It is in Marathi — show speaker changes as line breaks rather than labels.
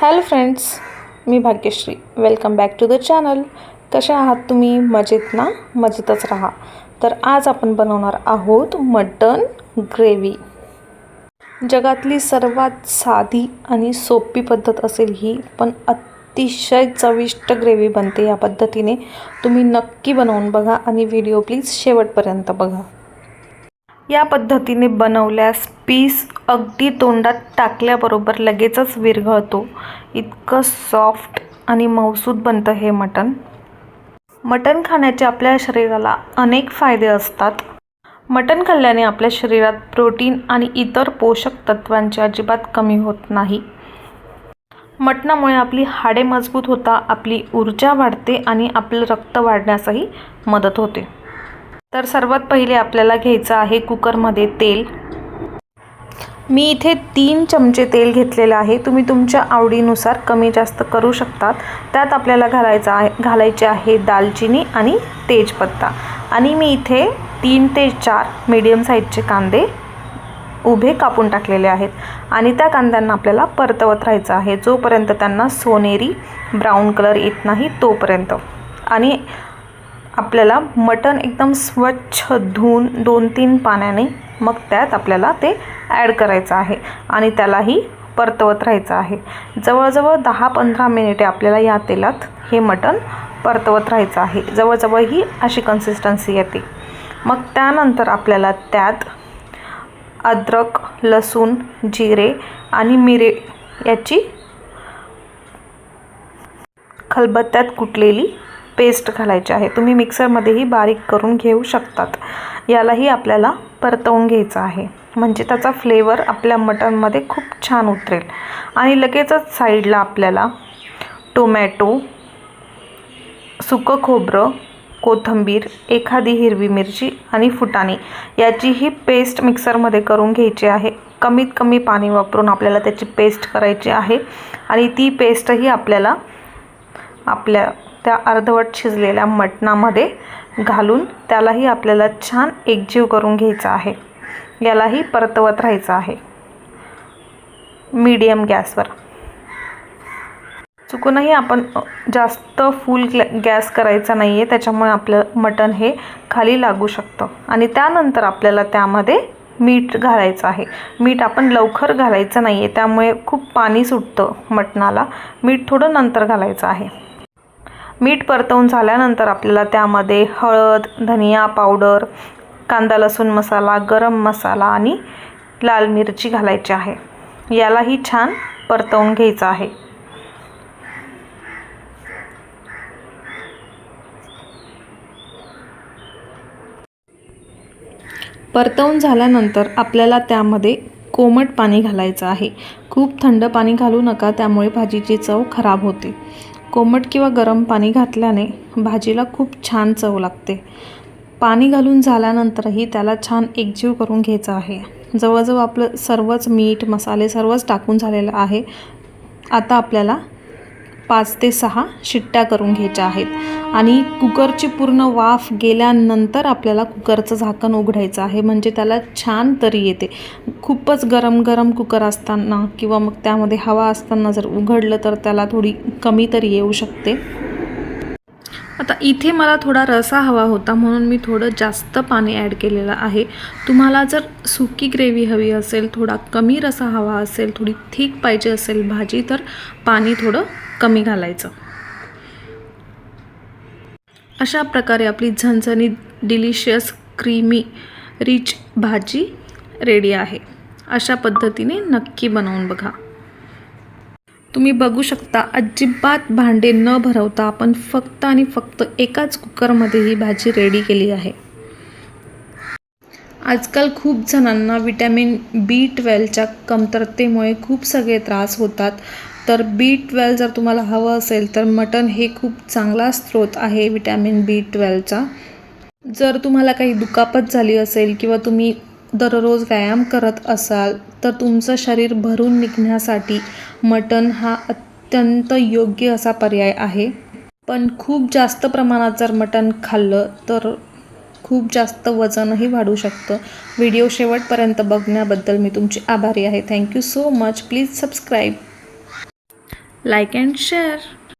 Hello friends me Bhagyashree. Welcome back to the channel कसे आहात तुम्ही? मजेत ना? मजेतच राहा. तर आज आपण बनवणार आहोत मटन ग्रेव्ही. जगातली सर्वात साधी आणि सोपी पद्धत असेल ही पण अतिशय चविष्ट ग्रेव्ही बनते या पद्धतीने. तुम्ही नक्की बनवून बघा आणि व्हिडिओ प्लीज शेवटपर्यंत बघा. या पद्धतीने बनवल्यास पीस अगदी तोंडात टाकल्याबरोबर लगेचच विरघळतो. इतकं सॉफ्ट आणि मऊसूद बनतं हे मटण. मटण खाण्याचे आपल्या शरीराला अनेक फायदे असतात. मटण खाल्ल्याने आपल्या शरीरात प्रोटीन आणि इतर पोषक तत्वांची अजिबात कमी होत नाही. मटणामुळे आपली हाडे मजबूत होता आपली ऊर्जा वाढते आणि आपलं रक्त वाढण्यासही मदत होते. तर सर्वात पहिले आपल्याला घ्यायचं आहे कुकरमध्ये तेल. मी इथे तीन चमचे तेल घेतलेलं आहे. तुम्ही तुमच्या आवडीनुसार कमी जास्त करू शकतात. त्यात आपल्याला घालायचं आहे घालायचे आहे दालचिनी आणि तेजपत्ता. आणि मी इथे तीन ते चार मीडियम साईजचे कांदे उभे कापून टाकलेले आहेत. आणि त्या कांद्यांना आपल्याला परतवत राहायचं आहे. जोपर्यंत त्यांना सोनेरी ब्राऊन कलर येत नाही तोपर्यंत. आणि आपल्याला मटण एकदम स्वच्छ धुवून दोन तीन पाण्याने मग त्यात आपल्याला ते ॲड करायचं आहे. आणि त्यालाही परतवत राहायचं आहे. जवळजवळ दहा पंधरा मिनिटे आपल्याला या तेलात हे मटण परतवत राहायचं आहे. जवळजवळ ही अशी कन्सिस्टन्सी येते. मग त्यानंतर आपल्याला त्यात अद्रक लसूण जिरे आणि मिरे याची खलबत्त्यात कुटलेली पेस्ट घालायची आहे. तुम्ही मिक्सरमध्येही बारीक करून घेऊ शकतात. यालाही आपल्याला परतवून घ्यायचं आहे. म्हणजे त्याचा फ्लेवर आपल्या मटनमध्ये खूप छान उतरेल. आणि लगेचच साईडला आपल्याला टोमॅटो सुकं खोबरं कोथिंबीर एखादी हिरवी मिरची आणि फुटाणे याची ही पेस्ट मिक्सरमध्ये करून घ्यायची आहे. कमीत कमी पाणी वापरून आपल्याला त्याची पेस्ट करायची आहे. आणि ती पेस्टही आपल्याला आपल्या त्या अर्धवट शिजलेल्या मटणामध्ये घालून त्यालाही आपल्याला छान एकजीव करून घ्यायचा आहे. यालाही परतवत राहायचं आहे. मीडियम गॅसवर. चुकूनही आपण जास्त फुल गॅस करायचा नाही आहे त्याच्यामुळे आपलं मटण हे खाली लागू शकतं. आणि त्यानंतर आपल्याला त्यामध्ये मीठ घालायचं आहे. मीठ आपण लवकर घालायचं नाही आहे त्यामुळे खूप पाणी सुटतं मटणाला. मीठ थोडं नंतर घालायचं आहे. मीठ परतवून झाल्यानंतर आपल्याला त्यामध्ये हळद धनिया पावडर कांदा लसूण मसाला गरम मसाला आणि लाल मिरची घालायची आहे. यालाही छान परतवून घ्यायचं आहे. परतवून झाल्यानंतर आपल्याला त्यामध्ये कोमट पाणी घालायचं आहे. खूप थंड पाणी घालू नका त्यामुळे भाजीची चव खराब होते. कोमट किंवा गरम पाणी घातल्याने भाजीला खूप छान चव लागते. पाणी घालून झाल्यानंतरही त्याला छान एकजीव करून घ्यायचं आहे. जवळजवळ आपलं सर्वच मीठ मसाले सर्वच टाकून झालेलं आहे. आता आपल्याला पाच ते सहा शिट्ट्या करून घ्यायच्या आहेत. आणि कुकरची पूर्ण वाफ गेल्यानंतर आपल्याला कुकरचं झाकण उघडायचं आहे. म्हणजे त्याला छान तरी येते. खूपच गरम गरम कुकर असताना किंवा मग त्यामध्ये हवा असताना जर उघडलं तर त्याला थोडी कमी तरी येऊ शकते. आता इथे मला थोडा रसा हवा होता म्हणून मी थोडं जास्त पाणी ॲड केलेलं आहे. तुम्हाला जर सुकी ग्रेव्ही हवी असेल थोडा कमी रसा हवा असेल थोडी थिक पाहिजे असेल भाजी तर पाणी थोडं कमी घालायचं. अशा प्रकारे आपली झणझणीत डिलिशियस क्रीमी रिच भाजी रेडी आहे. अशा पद्धतीने नक्की बनवून बघा. तुम्ही बघू शकता अजिबात भांडे न भरवता आपण फक्त आणि फक्त एकाच कुकरमध्ये ही भाजी रेडी केली आहे. आजकाल खूप जणांना विटॅमिन बी ट्वेल्वच्या कमतरतेमुळे खूप सगळे त्रास होतात. तर बी ट्वेल्व जर तुम्हाला हवं असेल तर मटण हे खूप चांगला स्रोत आहे विटॅमिन बी ट्वेल्वचा जर तुम्हाला काही दुखापत झाली असेल किंवा तुम्ही दररोज व्यायाम करत असाल तर तुमचं शरीर भरून निघण्यासाठी मटण हा अत्यंत योग्य असा पर्याय आहे. पण खूप जास्त प्रमाणात जर मटण खाल्लं तर खूप जास्त वजनही वाढू शकतं. व्हिडिओ शेवटपर्यंत बघण्याबद्दल मी तुमची आभारी आहे. Thank you so much please subscribe like and share.